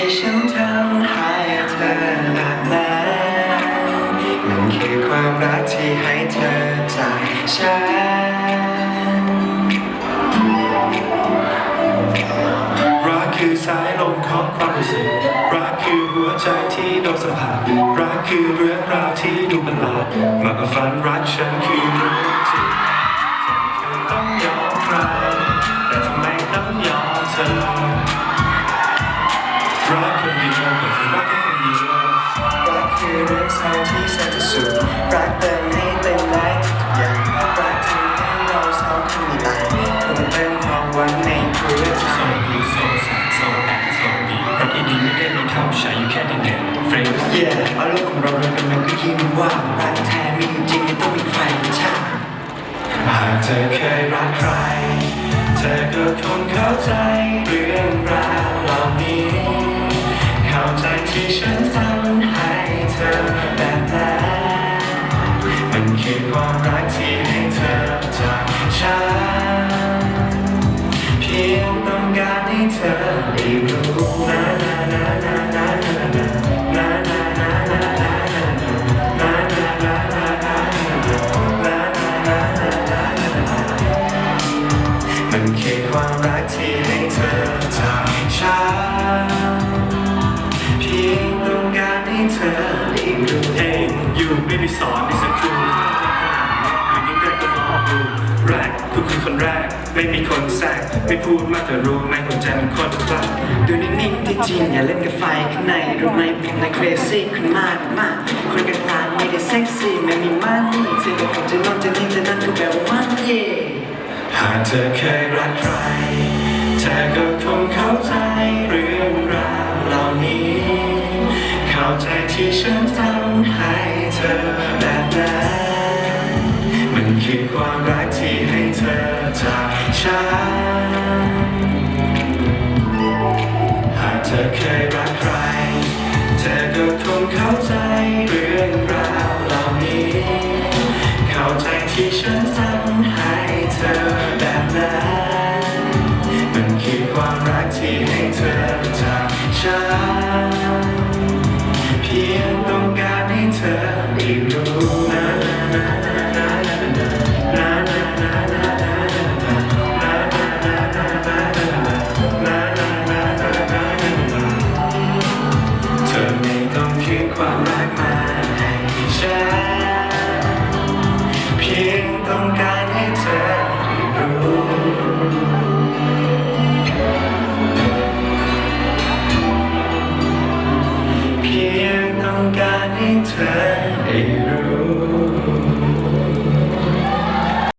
ที่ฉันทำให้เธอแบบนั้นมันคือความรักที่ให้เธอจากฉันรักคือสายลมของความรู้สึกรักคือหัวใจที่โดนสัมผัสรักคือเรื่องราวที่ดูประหลาดมาฝันรักฉันคือ รักแค่คนเดียวรักคือเรื่องเศร้าที่แสนจะสุขรักเติมให้เต็มแรงทุกอย่างรักทำให้เราเศร้าขึ้นมีตายคงเป็นความหวังในหัวใจโซกูโซสายโซแอบโซดีรักดีไม่ได้มีเข้าใช้อยู่แค่ในเน็ตเฟรนด์เย่เอาโลกของเราเรื่องกันมันก็ยิ่งว่างรักแท้มีจริงไม่ต้องมีใครมาช่าหากเธอเคยรักใคร เธอก็คงเข้าใจเรื่อง ที่ฉันทำให้เธอแบบนั้นมันคือความรักที่ให้เธอจากฉัน เพียงต้องการให้เธอได้รู้นะนะนะนะนะนะนะนะนะนะนะนะนะนะมันคือความรักที่ให้เธอจาก ได้สอนในสกูลอยู่ยิ่งได้ก็มองดูแรกกูคือคนแรก ไม่มีคนแทรกไม่พูดมากแต่รู้ไหมหัวใจมันคนกลักดูนิ่งๆที่จริงอย่าเล่นกับไฟข้างในรู้ไหมเป็นใน crazy ขึ้นมากมากคนกลางไม่ได้เซ็กซี่ไม่มีมันนี่สิ่งที่ผมจะนอนจะนี่จะนั่นก็แบบว่ามันเย่หากเธอเคยรักใครเธอก็คงเข้าใจเรื่องราวเหล่านี้ เข้าใจที่ฉันทำให้ เธอแบบนั้นมันคือความรักที่ให้เธอจากฉัน หากเธอเคยรักใคร เธอก็คงเข้าใจเรื่องราวเหล่านี้ เข้าใจที่ฉัน การให้เธอได้รู้